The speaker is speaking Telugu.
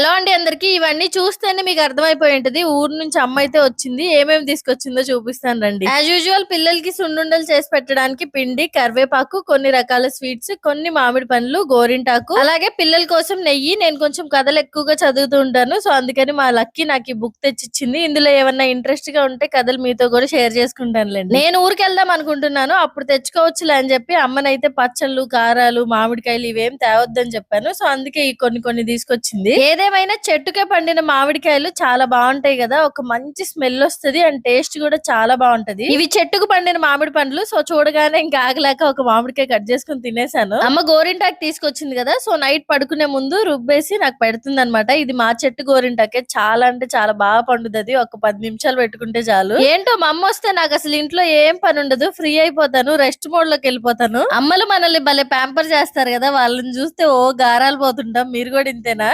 హలో అండి అందరికి. ఇవన్నీ చూస్తేనే మీకు అర్థమైపోయి ఉంటది. ఊరు నుంచి అమ్మ అయితే వచ్చింది. ఏమేమి తీసుకొచ్చిందో చూపిస్తాను రండి. యాజ్ యూజువల్ పిల్లలకి సున్నుండలు చేసి పెట్టడానికి పిండి కరివేపాకు కొన్ని రకాల స్వీట్స్ కొన్ని మామిడి పండ్లు గోరింటాకు. అలాగే పిల్లల కోసం నెయ్యి. నేను కొంచెం కథలు ఎక్కువగా చదువుతూ ఉంటాను. సో అందుకని మా లక్కీ నాకు ఈ బుక్ తెచ్చిచ్చింది. ఇందులో ఏమన్నా ఇంట్రెస్ట్గా ఉంటే కథలు మీతో కూడా షేర్ చేసుకుంటానులేండి నేను ఊరికి వెళ్దాం అనుకుంటున్నాను. అప్పుడు తెచ్చుకోవచ్చులే అని చెప్పి అమ్మనైతే పచ్చళ్ళు కారాలు మామిడికాయలు ఇవేం తేవద్దని చెప్పాను. సో అందుకే ఈ కొన్ని కొన్ని తీసుకొచ్చింది. ఏమైనా చెట్టుకే పండిన మామిడికాయలు చాలా బాగుంటాయి కదా ఒక మంచి స్మెల్ వస్తది అండ్ టేస్ట్ కూడా చాలా బాగుంటది. ఇవి చెట్టుకు పండిన మామిడి పండ్లు సో చూడగానే ఇంకా ఆగలేక ఒక మామిడికాయ కట్ చేసుకుని తినేసాను. అమ్మ గోరింటాకు తీసుకొచ్చింది కదా సో నైట్ పడుకునే ముందు రుబ్బేసి నాకు పెడుతుంది అనమాట ఇది మా చెట్టు గోరింటాకే చాలా అంటే చాలా బాగా పండుతుంది ఒక పది నిమిషాలు పెట్టుకుంటే చాలు. ఏంటో మా అమ్మ వస్తే నాకు అసలు ఇంట్లో ఏం పని ఉండదు ఫ్రీ అయిపోతాను రెస్ట్ మోడ్లోకి వెళ్ళిపోతాను. అమ్మలు మనల్ని భలే ప్యాంపర్ చేస్తారు కదా వాళ్ళని చూస్తే ఓ గారాలు పోతుంటాం మీరు కూడా ఇంతేనా?